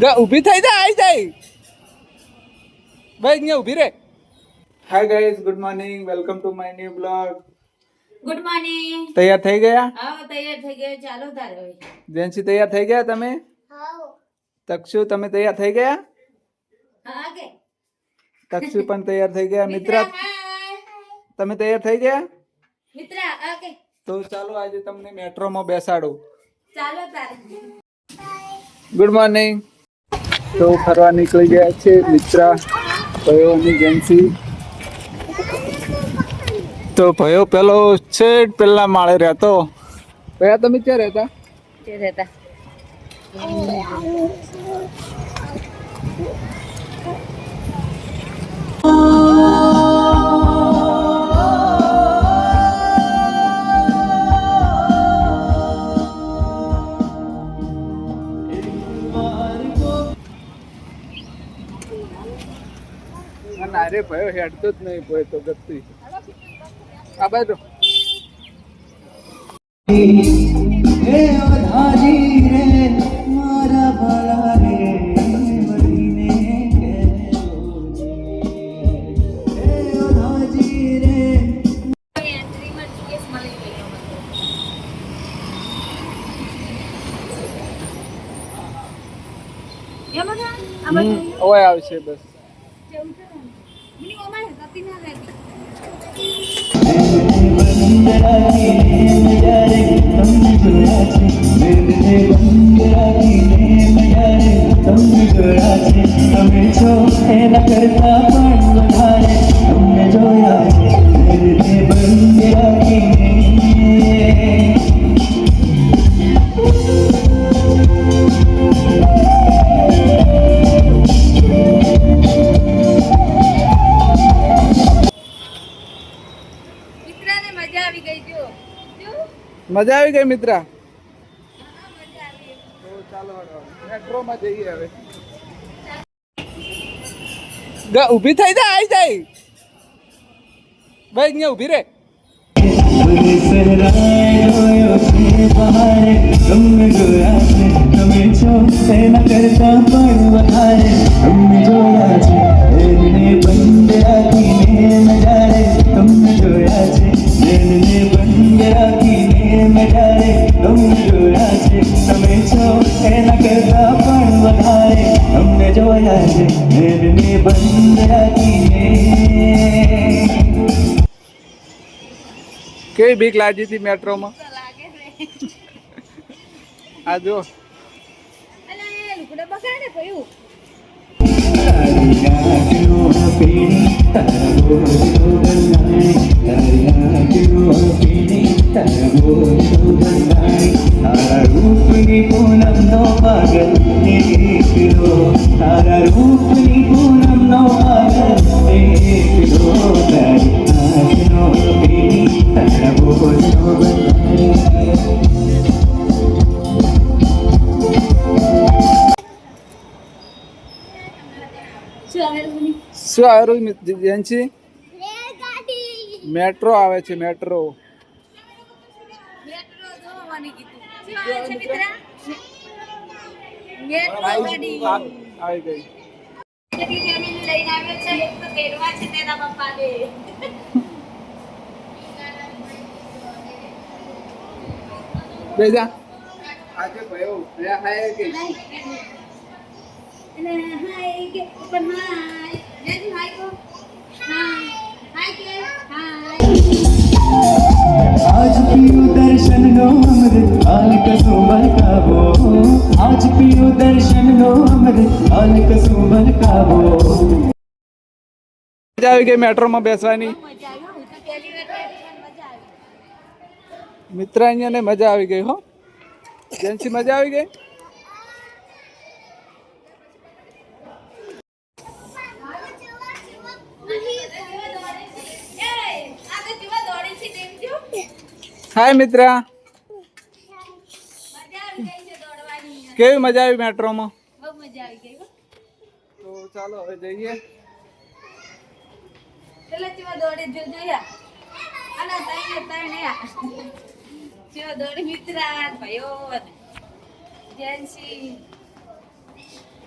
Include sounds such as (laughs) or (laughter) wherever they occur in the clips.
ગ- ઊભી થઈ જાય આવી જાય. ભાઈ અહીંયા ઊભી રે. Hi guys good morning welcome to my new blog good morning તૈયાર થઈ ગયા? હા તૈયાર થઈ ગયા. ચાલો તારે જેન્સી તૈયાર થઈ ગયા તમે? તક્ષુ તમે તૈયાર થઈ ગયા? હા કે. તક્ષુ પણ (laughs) તૈયાર થઈ ગયા. મિત્ર તમે તૈયાર થઈ ગયા? મિત્ર ઓકે તો ચાલો આજે તમને મેટ્રોમાં બેસાડું. ચાલો તારે. ગુડ મોર્નિંગ તો ફરવા નીકળી ગયા છે મિત્રા ભયો અને જેન્સી તો ભયો પેલો છે પેલા માળે રહેતો? ભયા તમે ક્યાં રહેતા? તે રહેતા? ના રે ભયો હેડતો જ નહીં ભય તો ગતિ આ બાજુ. મારા ભલા રે. ઓય આવશે બસ. તમે છો એના કરતા પણ મજા આવી ગઈ જો. મજા આવી ગઈ મિત્રા? હા, મજા આવી તો ચાલો મેટ્રોમાં જઈએ હવે ઊભી થઈ જાય આવી જાય. ભાઈ અહીંયા ઊભી રે. તમને રાખીને કેવી બીક લાગી હતી મેટ્રોમાં? આ જો. બગાડે શું જેન્સી? આવે રહ્યું મેટ્રો. મેટ્રો આવે છે મેટ્રો આવી ગઈ. બેજા આજે ભયો. હાય કે. હાય કે પણ હાય. આજ પીઓ દર્શન નો અમૃત હાલ કસો બલકાવો આજ પીઓ દર્શન નો અમૃત હાલ કસો બલકાવો મજા આવી ગઈ મેટ્રોમાં બેસવાની? મજા આવી હો. હું તો પહેલી વાર બેઠી પણ મજા આવી. મિત્ર અહીંયા ને મજા આવી ગઈ હો? જેન્સી મજા આવી ગઈ? હાય મિત્ર. કેવી મજા આવી મેટ્રોમાં? બહુ મજા આવી ગઈ હો. તો ચાલો હવે જઈએ. પેલા ચેવા દોડે જો જોયા. આના ત્રણે ત્રણે આ. ચેવા દોડે મિત્રા ભાઈઓ જેન્સી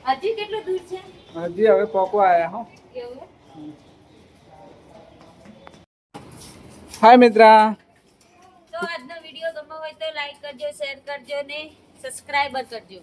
હજી કેટલું દૂર છે? હજી હવે પોકો આયા હો. એવું? હાય મિત્રા તો આજનો વીડિયો ગમ્યો હોય તો લાઈક કરજો શેર કરજો ને સબસ્ક્રાઈબર કરજો.